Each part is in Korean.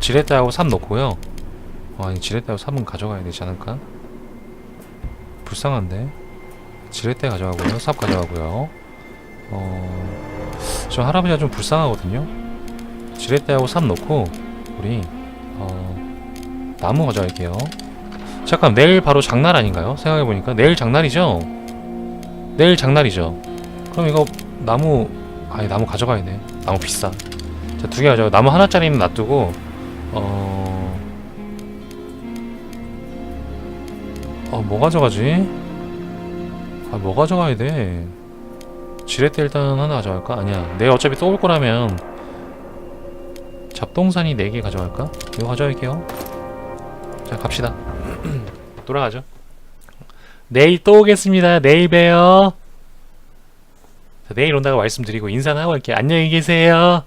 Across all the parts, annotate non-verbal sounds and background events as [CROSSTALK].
지렛대하고 삽 넣고요. 어, 아니 지렛대하고 삽은 가져가야 되지 않을까? 불쌍한데. 지렛대 가져가고요. 삽 가져가고요. 어, 저 할아버지가 좀 불쌍하거든요. 지렛대하고 삽 넣고 우리 어, 나무 가져갈게요. 잠깐 내일 바로 장날 아닌가요? 생각해 보니까 내일 장날이죠. 내일 장날이죠. 그럼 이거 나무 아니 나무 가져가야 돼. 나무 비싸. 자두 개 가져가. 나무 하나짜리는 놔두고 어. 어, 뭐 가져가지? 아, 뭐 가져가야 돼? 지렛대 일단 하나 가져갈까? 아니야. 내가 어차피 또 올 거라면 잡동사니 4개 가져갈까? 이거 가져갈게요. 자, 갑시다. [CLEARS THROAT] 돌아가죠. 내일 또 오겠습니다. 내일 봬요. 자, 내일 온다고 말씀드리고 인사는 하고 갈게요. 안녕히 계세요.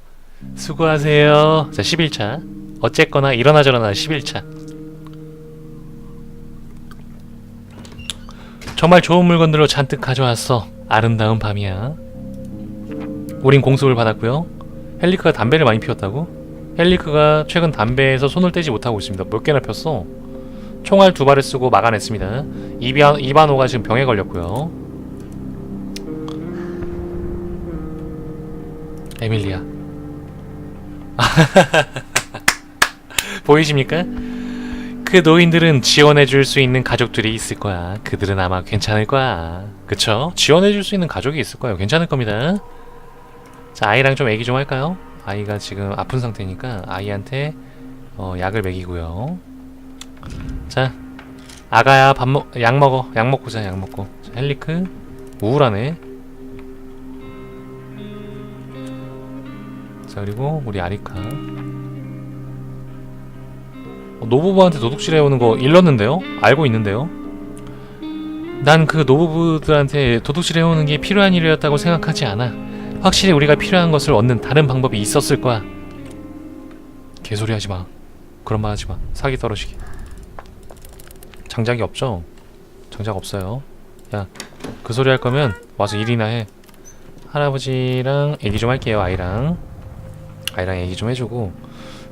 수고하세요. 자, 11차. 어쨌거나 일어나 저러나 11차. 정말 좋은 물건들로 잔뜩 가져왔어. 아름다운 밤이야. 우린 공습을 받았고요. 헬리크가 담배를 많이 피웠다고? 헬리크가 최근 담배에서 손을 떼지 못하고 있습니다. 몇 개나 폈어? 총알 두 발을 쓰고 막아냈습니다. 이바, 이바노가 지금 병에 걸렸고요. 에밀리아. [LAUGHS] 보이십니까? 그 노인들은 지원해줄 수 있는 가족들이 있을 거야. 그들은 아마 괜찮을 거야. 그쵸? 지원해줄 수 있는 가족이 있을 거예요. 괜찮을 겁니다. 자, 아이랑 좀 얘기 좀 할까요? 아이가 지금 아픈 상태니까 아이한테 어, 약을 먹이고요. 자, 아가야 밥 먹, 약 먹어. 약 먹고 자, 약 먹고. 자, 헬리크 우울하네. 자, 그리고 우리 아리카. 어, 노부부한테 도둑질 해오는 거 일렀는데요? 알고 있는데요? 난 그 노부부들한테 도둑질 해오는 게 필요한 일이었다고 생각하지 않아. 확실히 우리가 필요한 것을 얻는 다른 방법이 있었을 거야. 개소리 하지 마. 그런 말 하지 마. 사기 떨어지게. 장작이 없죠? 장작 없어요. 야, 그 소리 할 거면 와서 일이나 해. 할아버지랑 얘기 좀 할게요, 아이랑. 아이랑 얘기 좀 해주고.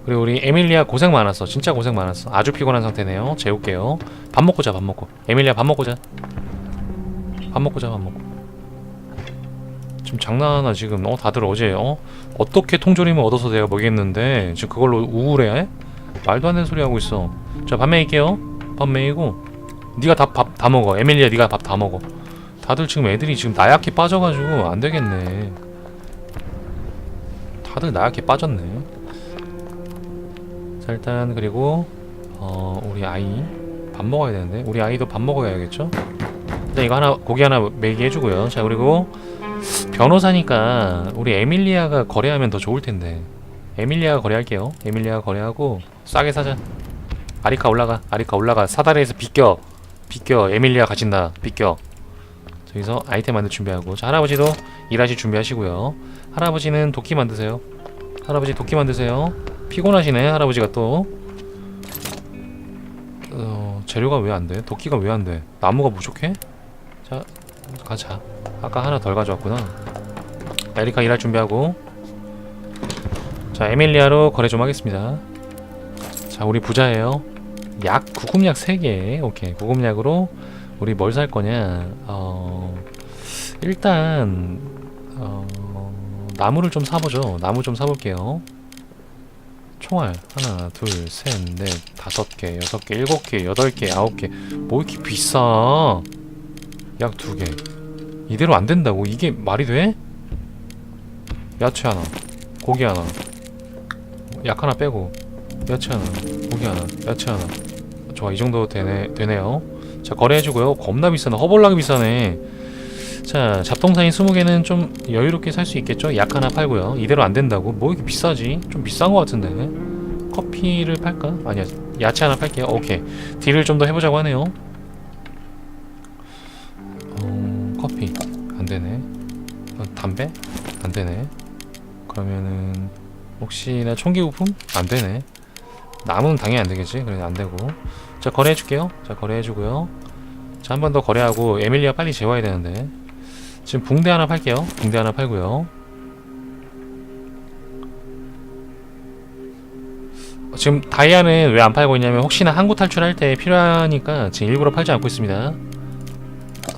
그리고 우리 에밀리아 고생 많았어. 진짜 고생 많았어. 아주 피곤한 상태네요. 재울게요. 밥 먹고 자, 밥 먹고. 에밀리아 밥 먹고 자. 밥 먹고 자, 밥 먹고. 지금 장난하나 지금 어 다들 어제 어 어떻게 통조림을 얻어서 내가 먹였는데 지금 그걸로 우울해? 말도 안 되는 소리 하고 있어. 자, 밥 먹일게요. 밥 먹이고 네가 다 밥 다 먹어. 에밀리아 네가 밥 다 먹어. 다들 지금 애들이 지금 나약해 빠져가지고 안 되겠네. 다들 나약해 빠졌네. 자 일단 그리고 어 우리 아이 밥 먹어야 되는데 우리 아이도 밥 먹어야겠죠? 일단 이거 하나 고기 하나 먹이 해주고요. 자 그리고 변호사니까 우리 에밀리아가 거래하면 더 좋을 텐데 에밀리아가 거래할게요. 에밀리아가 거래하고 싸게 사자. 아리카 올라가. 아리카 올라가. 사다리에서 비껴. 비껴. 에밀리아 가진다. 비껴. 저기서 아이템 만들 준비하고 자 할아버지도 일하실 준비하시고요. 할아버지는 도끼 만드세요. 할아버지 도끼 만드세요. 피곤하시네 할아버지가 또. 어 재료가 왜 안 돼? 도끼가 왜 안 돼? 나무가 부족해? 자 가자. 아까 하나 덜 가져왔구나. 에리카 일할 준비하고. 자 에밀리아로 거래 좀 하겠습니다. 자 우리 부자예요. 약 구급약 3개. 오케이 구급약으로 우리 뭘 살 거냐? 어 일단 어 나무를 좀 사보죠. 나무 좀 사볼게요. 총알 하나, 둘, 셋, 넷, 다섯 개, 여섯 개, 일곱 개, 여덟 개, 아홉 개. 뭐 이렇게 비싸? 약 두 개. 이대로 안 된다고? 이게 말이 돼? 야채 하나, 고기 하나, 약 하나 빼고, 야채 하나, 고기 하나, 야채 하나. 좋아, 이 정도 되네, 되네요. 자, 거래해주고요. 겁나 비싸네. 허벌나게 비싸네. 자, 잡동사니 20개는 좀 여유롭게 살 수 있겠죠? 약 하나 팔고요. 이대로 안 된다고? 뭐 이렇게 비싸지? 좀 비싼 것 같은데. 커피를 팔까? 아니야. 야채 하나 팔게요. 오케이. 딜을 좀 더 해보자고 하네요. 어, 커피. 안 되네. 어, 담배? 안 되네. 그러면은, 혹시나 총기 부품? 안 되네. 나무는 당연히 안 되겠지? 그래, 안 되고. 자, 거래해줄게요. 자, 거래해주고요. 자, 한 번 더 거래하고, 에밀리아 빨리 재워야 되는데. 지금 붕대 하나 팔게요. 붕대 하나 팔고요. 어, 지금 다이아는 왜 안 팔고 있냐면 혹시나 항구 탈출할 때 필요하니까 지금 일부러 팔지 않고 있습니다.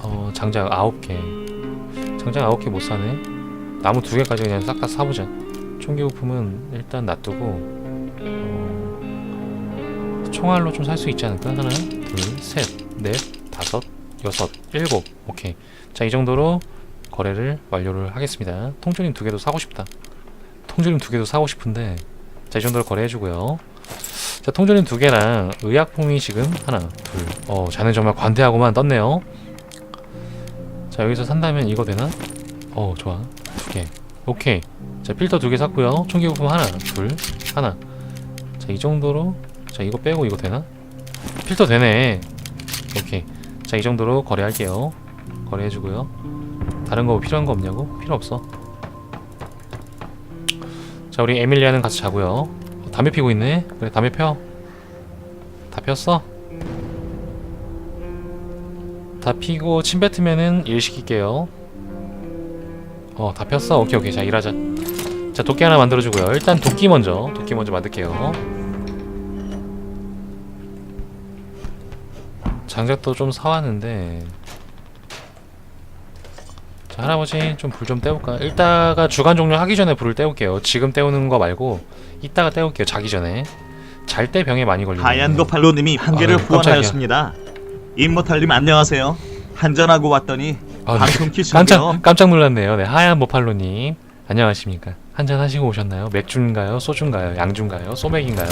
어 장작 9개 장작 9개 못 사네 나무 2개까지 그냥 싹 다 사보자 총기 부품은 일단 놔두고 어, 총알로 좀 살 수 있지 않을까? 하나 둘 셋 넷 다섯 여섯 일곱. 오케이. 자 이 정도로 거래를 완료를 하겠습니다. 통조림 두 개도 사고 싶다. 통조림 두 개도 사고 싶은데 자 이 정도로 거래해주고요. 자 통조림 두 개랑 의약품이 지금 하나 둘 어 자네 정말 관대하고만 떴네요. 자 여기서 산다면 이거 되나? 어 좋아. 두 개. 오케이. 자 필터 두 개 샀고요. 총기 부품 하나 둘. 하나. 자 이 정도로. 자 이거 빼고 이거 되나? 필터 되네. 오케이 자 이 정도로 거래할게요. 거래해주고요. 다른 거 필요한 거 없냐고? 필요 없어. 자 우리 에밀리아는 같이 자고요. 어, 담배 피고 있네. 그래 담배 펴. 다 폈어? 다 피고 침 뱉으면은 일 시킬게요. 어 다 폈어? 오케이 오케이. 자 일하자. 자 도끼 하나 만들어주고요. 일단 도끼 먼저 도끼 먼저 만들게요 장작도 좀 사왔는데 자 할아버지 좀 불좀 때울까 일다가 주간 종료 하기 전에 불을 때울게요 지금 때우는 거 말고 이따가 때울게요 자기 전에 잘 때 병에 많이 걸리는 하얀 거팔로님이 한 개를 아유. 후원하였습니다. 임모탈님 안녕하세요. 한잔하고 왔더니 아, 네. 방송 [LAUGHS] 키시는데요. 깜짝 깜짝 놀랐네요. 네, 하얀 모팔로님 안녕하십니까? 한잔 하시고 오셨나요? 맥주인가요? 소주인가요? 양주인가요? 소맥인가요?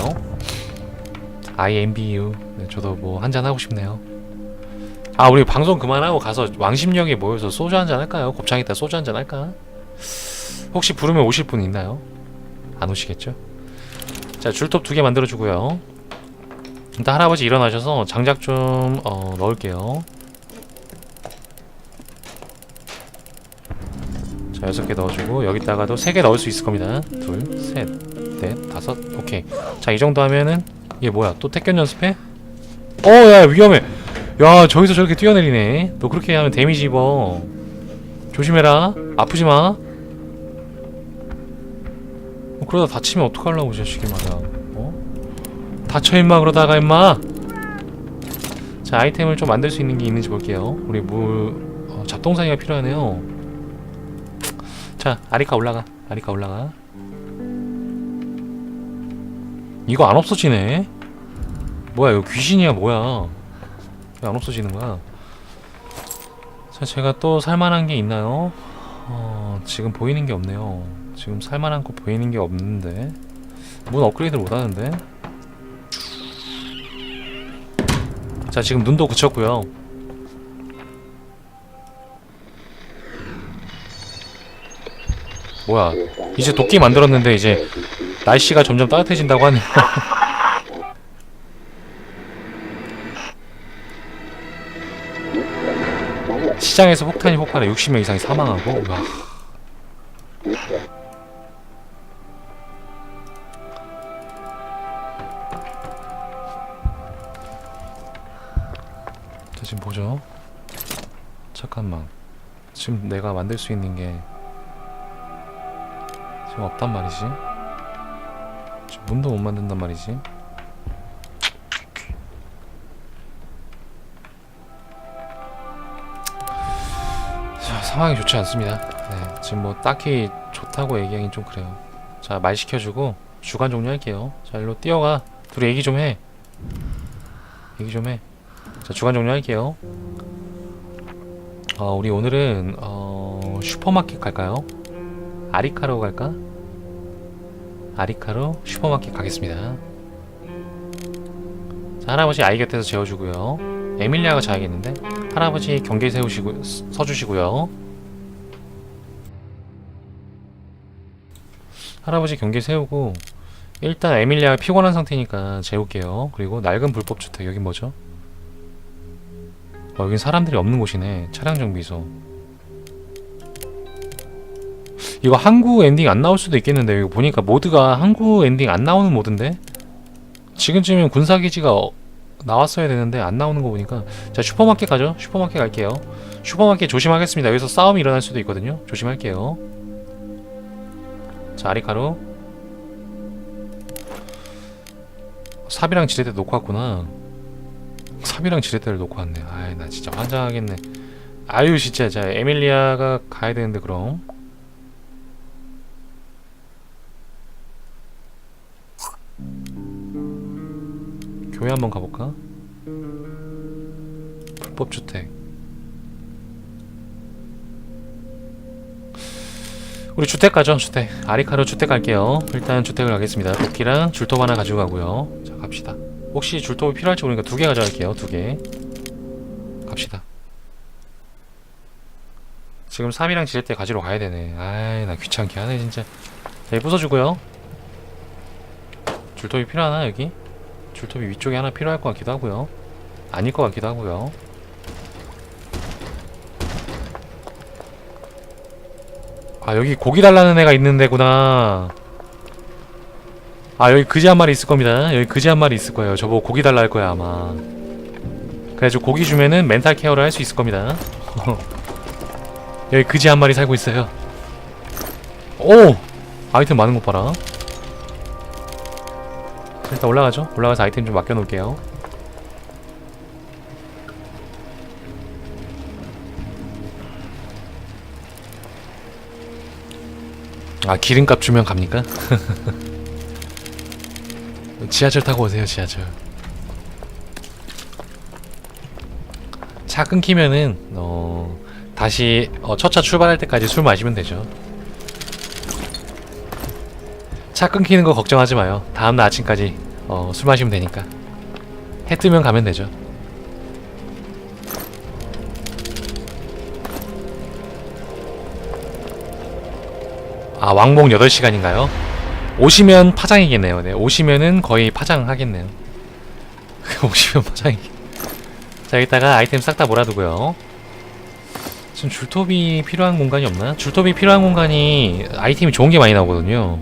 IMBU. 네, 저도 뭐 한잔 하고 싶네요. 아, 우리 방송 그만하고 가서 왕십역에 모여서 소주 한잔 할까요? 곱창 이따 소주 한잔 할까? 혹시 부르면 오실 분 있나요? 안 오시겠죠? 자, 줄톱 두 개 만들어 주고요. 일단 할아버지 일어나셔서 장작 좀 어, 넣을게요. 자 여섯 개 넣어주고 여기다가도 세 개 넣을 수 있을 겁니다. 둘, 셋, 넷, 다섯, 오케이. 자 이 정도 하면은 이게 뭐야? 또 택견 연습해? 어, 야 위험해. 야 저기서 저렇게 뛰어내리네. 너 그렇게 하면 데미지 입어. 조심해라. 아프지 마. 어, 그러다 다치면 어떡하려고 이 자식이 말이야. 어? 다쳐 임마 그러다가 임마. 자 아이템을 좀 만들 수 있는 게 있는지 볼게요. 우리 물 어, 잡동사니가 필요하네요. 자 아리카 올라가 아리카 올라가 이거 안 없어지네 뭐야 이거 귀신이야 뭐야 왜 안 없어지는 거야 자 제가 또 살만한 게 있나요? 어 지금 보이는 게 없네요. 지금 살만한 거 보이는 게 없는데. 문 업그레이드 못 하는데. 자 지금 눈도 그쳤고요. 뭐야 이제 도끼 만들었는데 이제 날씨가 점점 따뜻해진다고 하네요 [LAUGHS] 시장에서 폭탄이 폭발해 60명 이상이 사망하고 와. 자 지금 보죠 잠깐만 지금 내가 만들 수 있는 게 지금 없단 말이지. 지금 문도 못 만든단 말이지. 상황이 좋지 않습니다. 네, 지금 뭐 딱히 좋다고 얘기하긴 좀 그래요. 자, 말 시켜주고 주간 종료할게요. 자, 일로 뛰어가. 둘이 얘기 좀 해. 얘기 좀 해. 자, 주간 종료할게요. 어, 우리 오늘은 어, 슈퍼마켓 갈까요? 아리카로 갈까? 아리카로 슈퍼마켓 가겠습니다. 자, 할아버지 아이 곁에서 재워주고요. 에밀리아가 자야겠는데 할아버지 경계 세우시고 서- 서주시고요. 할아버지 경계 세우고 일단 에밀리아가 피곤한 상태니까 재울게요. 그리고 낡은 불법 주택 여기 뭐죠? 어, 여긴 사람들이 없는 곳이네. 차량 정비소. 이거 한국 엔딩 안 나올 수도 있겠는데 이거 보니까 모드가 한국 엔딩 안 나오는 모드인데 지금쯤이면 군사기지가 어- 나왔어야 되는데 안 나오는 거 보니까 자 슈퍼마켓 가죠 슈퍼마켓 갈게요 슈퍼마켓 조심하겠습니다 여기서 싸움이 일어날 수도 있거든요 조심할게요 자 아리카로 삽이랑 지렛대 놓고 왔구나. 삽이랑 지렛대를 놓고 왔네. 아이 나 진짜 환장하겠네. 아유 진짜 자 에밀리아가 가야 되는데 그럼. 교회 한번 가볼까? 불법 주택. 우리 주택 가죠 주택. 아리카로 주택 갈게요. 일단 주택을 가겠습니다. 도끼랑 줄톱 하나 가지고 가고요. 자 갑시다. 혹시 줄톱이 필요할지 모르니까 두 개 가져갈게요 두 개. 갑시다. 지금 3이랑 지렛대 가지러 가야 되네. 아이 나 귀찮게 하네 진짜. 자, 이 부숴주고요. 줄톱이 필요하나 여기? 줄톱이 위쪽에 하나 필요할 것 같기도 하고요. 아닐 것 같기도 하고요 아 여기 고기 달라는 애가 있는 데구나. 아 여기 그지 한 마리 있을 겁니다. 여기 그지 한 마리 있을 거예요. 저보고 고기 달라 할 거야 아마. 그래가지고 고기 주면은 멘탈 케어를 할 수 있을 겁니다. [LAUGHS] 여기 그지 한 마리 살고 있어요. 오! 아이템 많은 것 봐라. 자, 일단 올라가죠? 올라가서 아이템 좀 맡겨 놓을게요 아 기름값 주면 갑니까? [LAUGHS] 지하철 타고 오세요 지하철. 차 끊기면은 어 다시 어, 첫차 출발할 때까지 술 마시면 되죠. 차 끊기는 거 걱정하지 마요. 다음날 아침까지 어, 술 마시면 되니까. 해 뜨면 가면 되죠 아 왕복 8시간인가요? 오시면 파장이겠네요. 네, 오시면은 거의 파장하겠네요. [LAUGHS] 오시면 파장이. 자, 여기다가 아이템 싹 다 몰아두고요. 지금 줄톱이 필요한 공간이 없나? 줄톱이 필요한 공간이 아이템이 좋은 게 많이 나오거든요.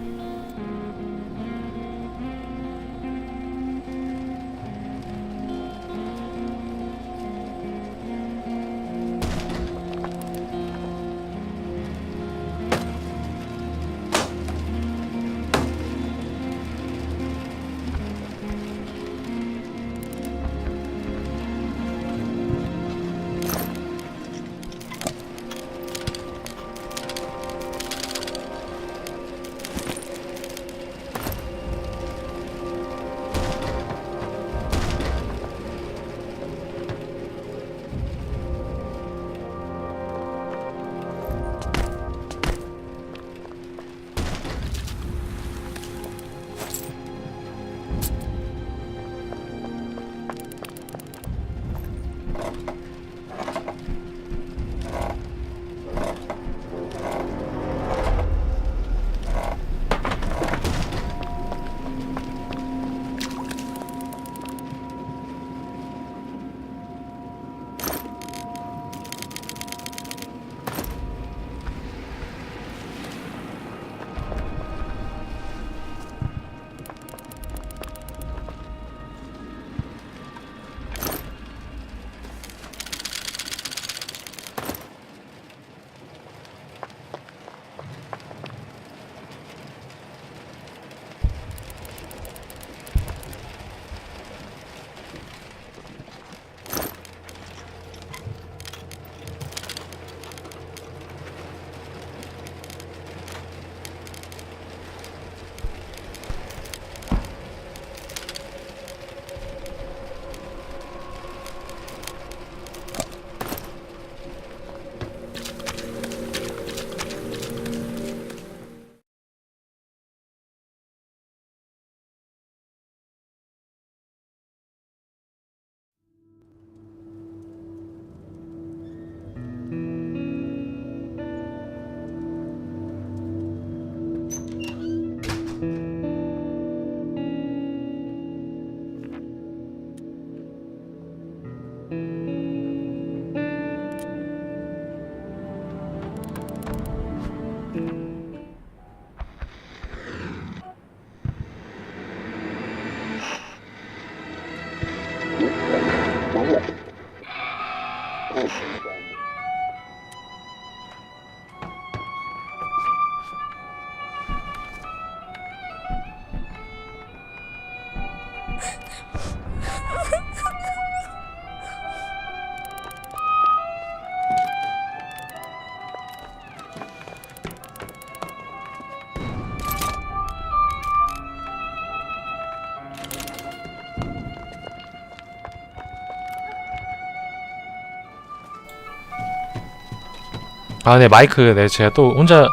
아, 네, 마이크. 네, 제가 또 혼자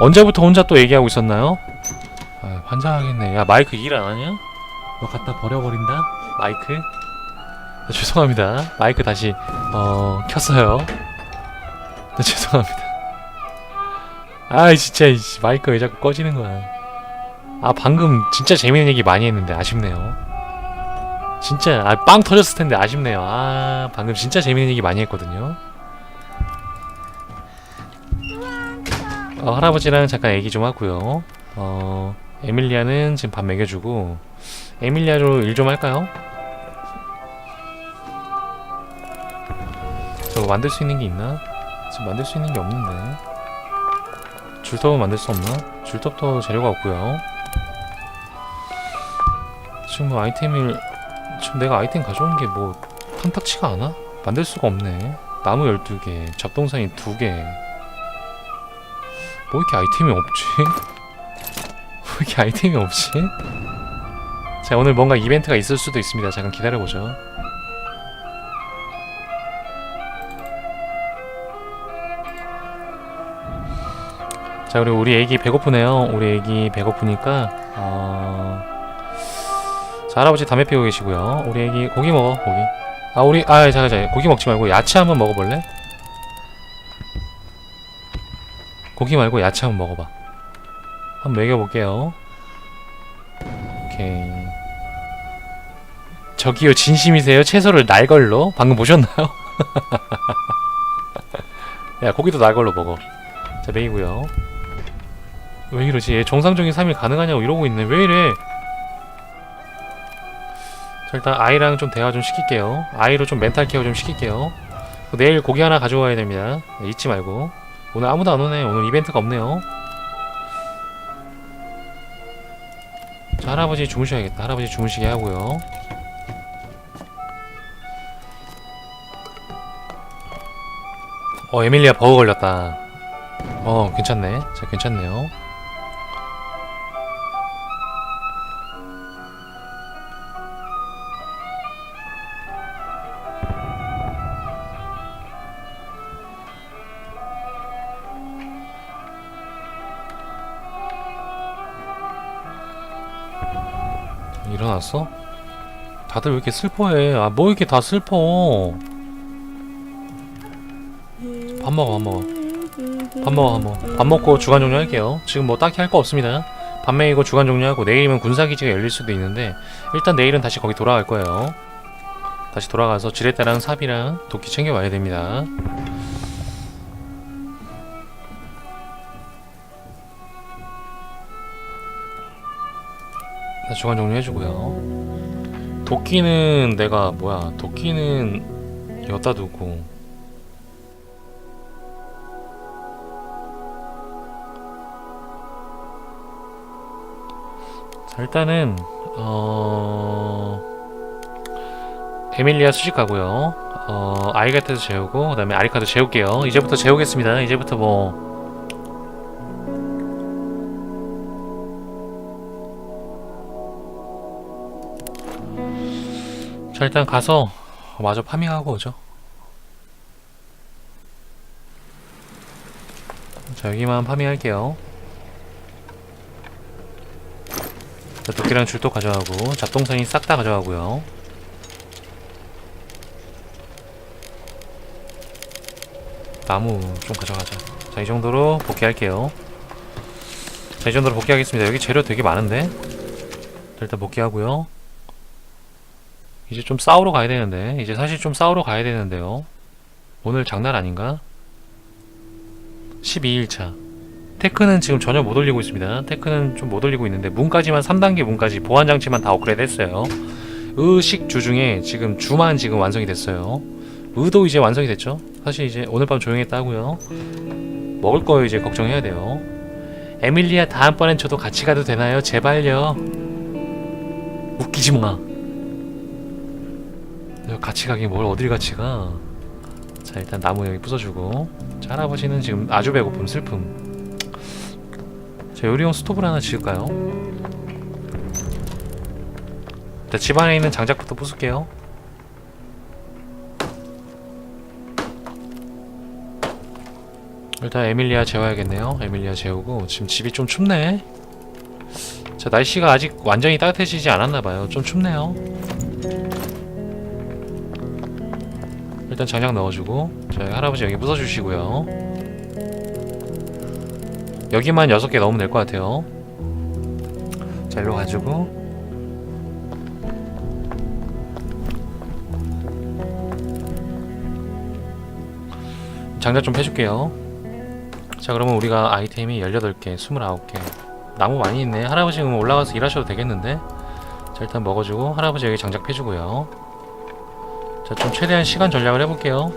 언제부터 혼자 또 얘기하고 있었나요? 아, 환장하겠네. 야, 마이크 일 안 하냐? 너 갖다 버려버린다? 마이크? 아, 죄송합니다. 마이크 다시 어 켰어요. 네, 죄송합니다. 아, 진짜 마이크 왜 자꾸 꺼지는 거야? 아, 방금 진짜 재밌는 얘기 많이 했는데 아쉽네요. 진짜 아, 빵 터졌을 텐데 아쉽네요. 아, 방금 진짜 재밌는 얘기 많이 했거든요. 어, 할아버지랑 잠깐 얘기 좀 하고요. 어, 에밀리아는 지금 밥 먹여주고 에밀리아로 일 좀 할까요? 저거 만들 수 있는 게 있나? 지금 만들 수 있는 게 없는데 줄톱은 만들 수 없나? 줄톱도 재료가 없고요. 지금 뭐 아이템을 지금 내가 아이템 가져온 게 뭐 탐탁치가 않아? 만들 수가 없네. 나무 12개, 잡동사니 2개. 뭐 이렇게 아이템이 없지? 왜 [LAUGHS] 이렇게 아이템이 없지? 자 오늘 뭔가 이벤트가 있을 수도 있습니다 잠깐 기다려보죠 자 우리 우리 애기 배고프네요 우리 애기 배고프니까 어... 자 할아버지 담배 피우고 계시고요 우리 애기 고기 먹어 고기 아 우리 아 잠깐 잠깐 고기 먹지 말고 야채 한번 먹어볼래? 고기 말고 야채 한번 먹어봐. 한번 먹여볼게요. 오케이. 저기요, 진심이세요? 채소를 날 걸로? 방금 보셨나요? [LAUGHS] 야, 고기도 날 걸로 먹어. 자, 메이고요. 왜 이러지? 얘 정상적인 3일 가능하냐고 이러고 있네. 왜 이래? 자, 일단 아이랑 좀 대화 좀 시킬게요. 아이로 좀 멘탈 케어 좀 시킬게요. 내일 고기 하나 가져가야 됩니다. 네, 잊지 말고. 오늘 아무도 안 오네. 오늘 이벤트가 없네요. 자, 할아버지 주무셔야겠다. 할아버지 주무시게 하고요. 어, 에밀리아 버그 걸렸다. 어, 괜찮네. 자, 괜찮네요. 일어났어? 다들 왜 이렇게 슬퍼해? 아, 뭐 이렇게 다 슬퍼? 밥 먹어, 밥 먹어. 밥 먹어, 밥 먹어. 밥 먹고 주간 종료할게요. 지금 뭐 딱히 할 거 없습니다. 밥 먹이고 주간 종료하고 내일이면 군사기지가 열릴 수도 있는데 일단 내일은 다시 거기 돌아갈 거예요. 다시 돌아가서 지렛대랑 삽이랑 도끼 챙겨와야 됩니다. 주간 종료해주고요. 도끼는 내가 뭐야? 도끼는 여기다 두고 자 일단은 어 에밀리아 수식 가고요. 어 아이가테도 재우고 그다음에 아리카도 재울게요. 이제부터 재우겠습니다. 이제부터 뭐 자 일단 가서 마저 파밍하고 오죠. 자 여기만 파밍할게요. 자 도끼랑 줄도 가져가고 잡동선이 싹 다 가져가고요. 나무 좀 가져가자. 자 이 정도로 복귀할게요. 자 이 정도로 복귀하겠습니다. 여기 재료 되게 많은데? 자, 일단 복귀하고요 이제 좀 싸우러 가야 되는데 이제 사실 좀 싸우러 가야 되는데요. 오늘 장난 아닌가? 12일차. 테크는 지금 전혀 못 올리고 있습니다. 테크는 좀 못 올리고 있는데 문까지만 3단계 문까지 보안장치만 다 업그레이드 했어요. 의식 주 중에 지금 주만 지금 완성이 됐어요. 의도 이제 완성이 됐죠? 사실 이제 오늘 밤 조용했다 하고요. 먹을 거 이제 걱정해야 돼요. 에밀리아 다음번엔 저도 같이 가도 되나요? 제발요. 웃기지 마. 야, 같이 가긴 뭘 어딜 같이 가. 자 일단 나무 여기 부숴주고 자 할아버지는 지금 아주 배고픔 슬픔 자 요리용 스토브를 하나 지을까요? 일단 집안에 있는 장작부터 부술게요. 일단 에밀리아 재워야겠네요. 에밀리아 재우고 지금 집이 좀 춥네. 자 날씨가 아직 완전히 따뜻해지지 않았나봐요. 좀 춥네요. 일단 장작 넣어주고 자 할아버지 여기 부숴주시고요. 여기만 6개 넣으면 될 것 같아요. 자 일로 가지고 장작 좀 해줄게요. 자 그러면 우리가 아이템이 18개, 29개 나무 많이 있네. 할아버지 올라가서 일하셔도 되겠는데? 자 일단 먹어주고 할아버지 여기 장작 패주고요. 자 좀 최대한 시간 전략을 해볼게요.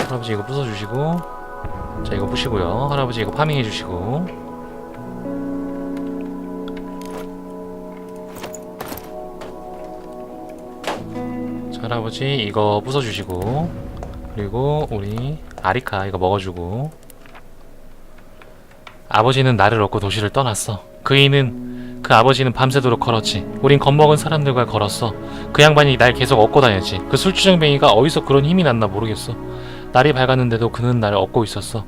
할아버지 이거 부숴주시고. 자 이거 부시고요. 할아버지 이거 파밍 해주시고. 자, 할아버지 이거 부숴주시고. 그리고 우리 아리카 이거 먹어주고. 아버지는 나를 얻고 도시를 떠났어. 그이는 그 아버지는 밤새도록 걸었지 우린 겁먹은 사람들과 걸었어 그 양반이 날 계속 얻고 다녔지 그 술주정뱅이가 어디서 그런 힘이 났나 모르겠어 날이 밝았는데도 그는 나를 얻고 있었어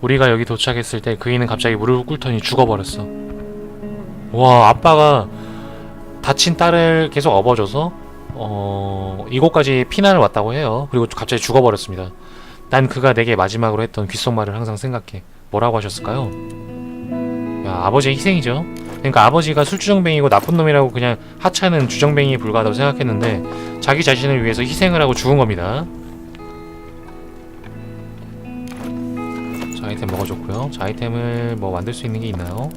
우리가 여기 도착했을 때 그이는 갑자기 무릎을 꿇더니 죽어버렸어 와 아빠가 다친 딸을 계속 업어줘서 어 이곳까지 피난을 왔다고 해요. 그리고 갑자기 죽어버렸습니다. 난 그가 내게 마지막으로 했던 귓속말을 항상 생각해. 뭐라고 하셨을까요? 야 아버지의 희생이죠. 그러니까 아버지가 술주정뱅이고 나쁜 놈이라고 그냥 하찮은 주정뱅이에 불과하다고 생각했는데 자기 자신을 위해서 희생을 하고 죽은 겁니다. 자 아이템 먹어줬고요. 자 아이템을 뭐 만들 수 있는 게 있나요?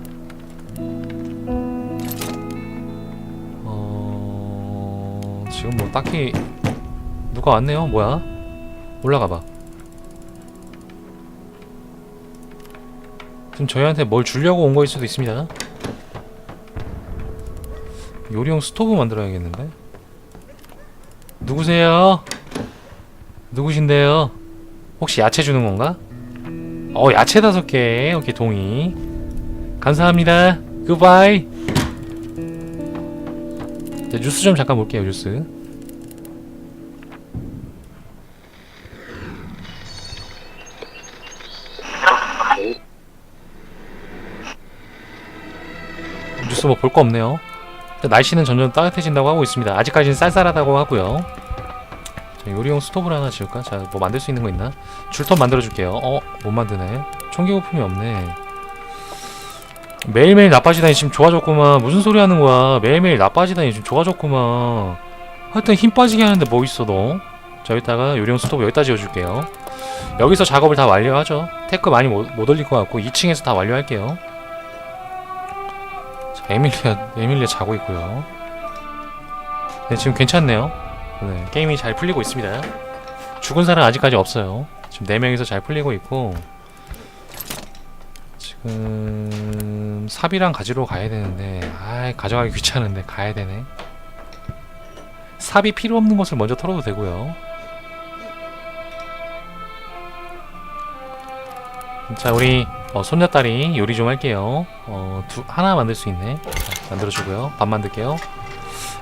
어... 지금 뭐 딱히 누가 왔네요. 뭐야? 올라가 봐. 지금 저희한테 뭘 주려고 온 거일 수도 있습니다. 요리용 스토브 만들어야겠는데? 누구세요? 누구신데요? 혹시 야채 주는 건가? 어, 야채 다섯 개. 오케이, 동의. 감사합니다. 굿바이. 자, 뉴스 좀 잠깐 볼게요, 뉴스. 뉴스 뭐 볼 거 없네요. 날씨는 점점 따뜻해진다고 하고 있습니다. 아직까지는 쌀쌀하다고 하고요. 자, 요리용 스토브를 하나 지을까? 자, 뭐 만들 수 있는 거 있나? 줄톱 만들어줄게요. 어, 못 만드네. 총기 부품이 없네. 매일매일 나빠지다니 지금 좋아졌구만. 무슨 소리 하는 거야? 매일매일 나빠지다니 지금 좋아졌구만. 하여튼 힘 빠지게 하는데 뭐 있어 너? 자, 여기다가 요리용 스토브 여기다 지어줄게요. 여기서 작업을 다 완료하죠. 테크 많이 못, 못 올릴 것 같고 2층에서 다 완료할게요. 자, 에밀리아 에밀리아 자고 있고요. 네, 지금 괜찮네요. 네, 게임이 잘 풀리고 있습니다. 죽은 사람 아직까지 없어요. 지금 4명이서 잘 풀리고 있고 지금 삽이랑 가지러 가야 되는데 아 가져가기 귀찮은데 가야 되네. 삽이 필요 없는 것을 먼저 털어도 되고요. 자 우리 어, 손녀딸이 요리 좀 할게요. 어, 두, 하나 만들 수 있네. 자, 만들어주고요. 밥 만들게요.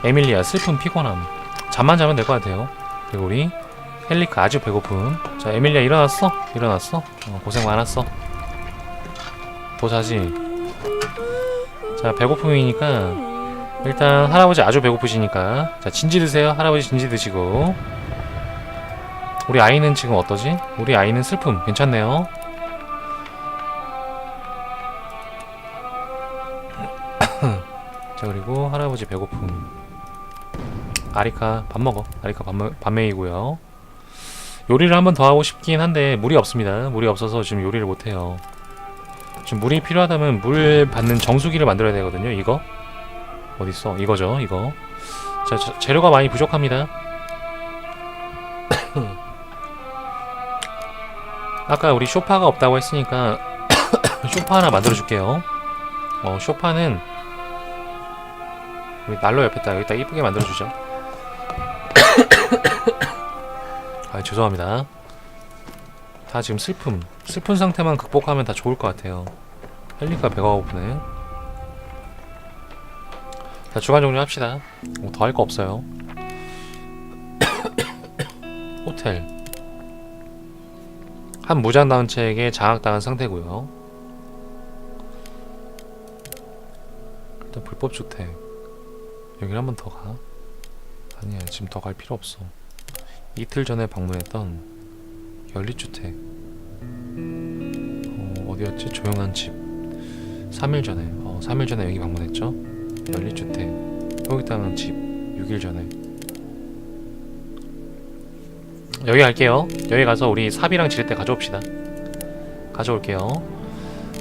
에밀리아 슬픈 피곤함. 잠만 자면 될 것 같아요. 그리고 우리 헬리카 아주 배고픔. 자 에밀리아 일어났어? 일어났어? 어, 고생 많았어. 더 자지. 자 배고픔이니까 일단 할아버지 아주 배고프시니까 자 진지 드세요. 할아버지 진지 드시고. 우리 아이는 지금 어떠지? 우리 아이는 슬픔 괜찮네요. 그리고 할아버지 배고픔. 아리카 밥 먹어. 아리카 밥, 먹- 밥 먹이고요. 요리를 한 번 더 하고 싶긴 한데 물이 없습니다. 물이 없어서 지금 요리를 못해요. 지금 물이 필요하다면 물 받는 정수기를 만들어야 되거든요. 이거? 어딨어? 이거죠 이거. 자 자, 재료가 많이 부족합니다. [COUGHS] 아까 우리 쇼파가 없다고 했으니까 [COUGHS] 쇼파 하나 만들어 줄게요. 어 쇼파는 우리 난로 옆에다 여기다 이쁘게 만들어주죠. [COUGHS] 아 죄송합니다. 다 지금 슬픔, 슬픈 상태만 극복하면 다 좋을 것 같아요. 헬리가 배가 고프네. 자 주간 종료 합시다 뭐 더 할 거 없어요 [COUGHS] 호텔 한 무장단체에게 장악당한 상태고요 일단 불법 주택 여기를 한 번 더 가? 아니야 지금 더 갈 필요 없어. 이틀 전에 방문했던 연립주택. 어, 어디였지? 조용한 집. 3일 전에. 어 3일 전에 여기 방문했죠? 연립주택. 효익당한 집. 6일 전에. 여기 갈게요. 여기 가서 우리 삽이랑 지렛대 가져옵시다. 가져올게요.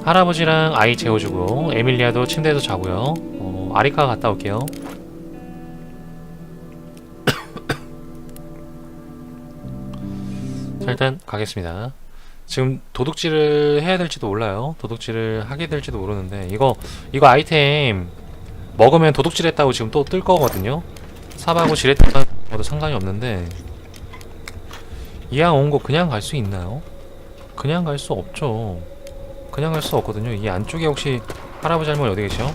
할아버지랑 아이 재워주고 에밀리아도 침대에서 자고요. 어, 아리카 갔다 올게요 일단 가겠습니다 지금 도둑질을 해야 될지도 몰라요 도둑질을 하게 될지도 모르는데 이거 이거 아이템 먹으면 도둑질했다고 지금 또 뜰 거거든요 삽하고 지렛대는 것도 상관이 없는데 이왕 온거 그냥 갈 수 있나요? 그냥 갈 수 없죠 그냥 갈 수 없거든요 이 안쪽에 혹시 할아버지 할머니 어디 계셔?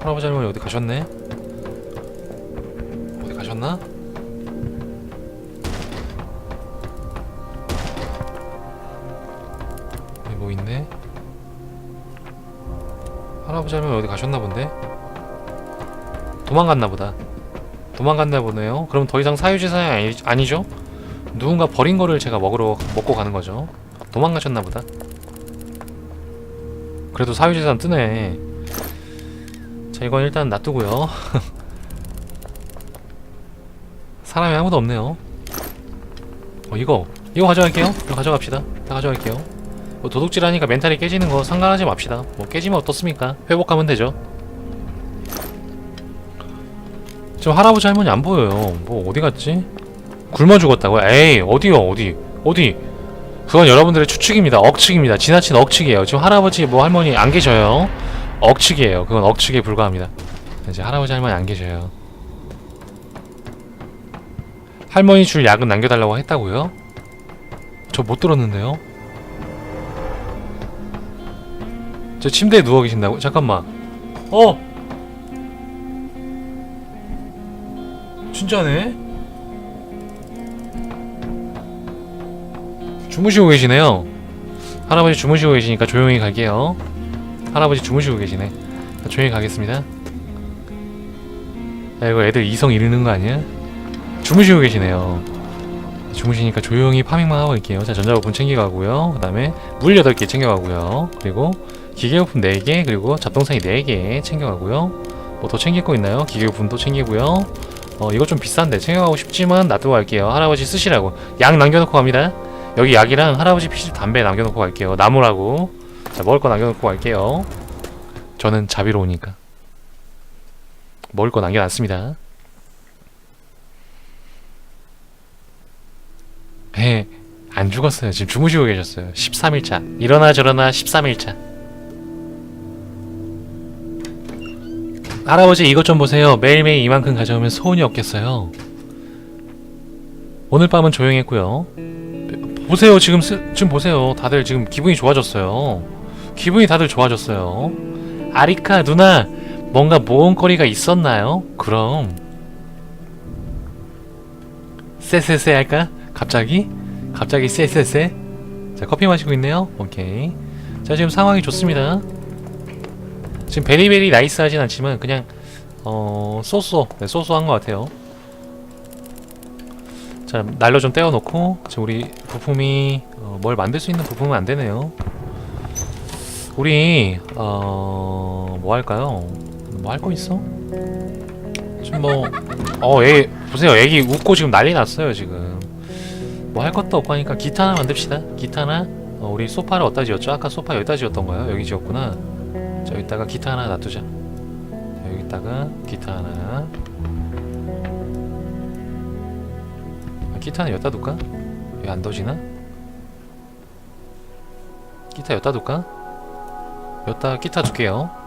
할아버지 할머니 어디 가셨네? 어디 가셨나? 할아버지 할머니 어디 가셨나 본데? 도망갔나 보다. 도망갔나 보네요. 그럼 더 이상 사유지사이 아니, 아니죠? 누군가 버린 거를 제가 먹으러 먹고 가는 거죠. 도망가셨나 보다. 그래도 사유재산 뜨네. 자 이건 일단 놔두고요. [LAUGHS] 사람이 아무도 없네요. 어 이거. 이거 가져갈게요. 이거 가져갑시다. 다 가져갈게요 뭐 도둑질 하니까 멘탈이 깨지는 거 상관하지 맙시다. 뭐 깨지면 어떻습니까? 회복하면 되죠. 지금 할아버지 할머니 안 보여요. 뭐 어디 갔지? 굶어 죽었다고요? 에이 어디요 어디? 어디? 그건 여러분들의 추측입니다. 억측입니다. 지나친 억측이에요. 지금 할아버지 뭐 할머니 안 계셔요? 억측이에요. 그건 억측에 불과합니다. 이제 할아버지 할머니 안 계셔요. 할머니 줄 약은 남겨달라고 했다고요? 저 못 들었는데요 저 침대에 누워 계신다고? 잠깐만 어! 진짜네? 주무시고 계시네요. 할아버지 주무시고 계시니까 조용히 갈게요. 할아버지 주무시고 계시네. 자, 조용히 가겠습니다. 야, 이거 애들 이성 이르는 거 아니야? 주무시고 계시네요. 주무시니까 조용히 파밍만 하고 있게요. 자, 전자부품 챙겨가고요. 그 다음에 물 8개 챙겨가고요. 그리고 기계부품 4개, 그리고 잡동사니 4개 챙겨가고요. 뭐 더 챙길 거 있나요? 기계부품도 챙기고요. 어, 이거 좀 비싼데 챙겨가고 싶지만 놔두고 갈게요. 할아버지 쓰시라고. 약 남겨놓고 갑니다. 여기 약이랑 할아버지 피실 담배 남겨놓고 갈게요. 나무라고. 자, 먹을 거 남겨놓고 갈게요. 저는 자비로우니까. 먹을 거 남겨놨습니다. 에, 안 죽었어요. 지금 주무시고 계셨어요. 13일차. 일어나 저러나 13일차. 할아버지 이것 좀 보세요. 매일매일 이만큼 가져오면 소원이 없겠어요. 오늘 밤은 조용했고요. 보세요 지금 쓰, 지금 보세요 다들 지금 기분이 좋아졌어요 기분이 다들 좋아졌어요 아리카 누나 뭔가 모험거리가 있었나요? 그럼 쎄쎄쎄 할까? 갑자기? 갑자기 쎄쎄쎄? 자 커피 마시고 있네요 오케이 자 지금 상황이 좋습니다 지금 베리베리 나이스 하진 않지만 그냥 어 쏘쏘 네, 쏘쏘한 것 같아요 자 난로 좀 떼어놓고 지금 우리 부품이 어, 뭘 만들 수 있는 부품은 안 되네요. 우리 어 뭐 할까요? 뭐 할 거 있어? 지금 뭐 어애 보세요 애기 웃고 지금 난리 났어요 지금 뭐 할 것도 없고 하니까 기타 하나 만듭시다. 기타 하나 어, 우리 소파를 어디다 지었죠? 아까 소파 여기다 지었던 거예요. 여기 지었구나. 자 여기다가 기타 하나 놔두자. 자, 여기다가 기타 하나. 아, 기타는 여기다 둘까? 여기 안 더지나? 기타 여기다 둘까? 여기다 기타 둘게요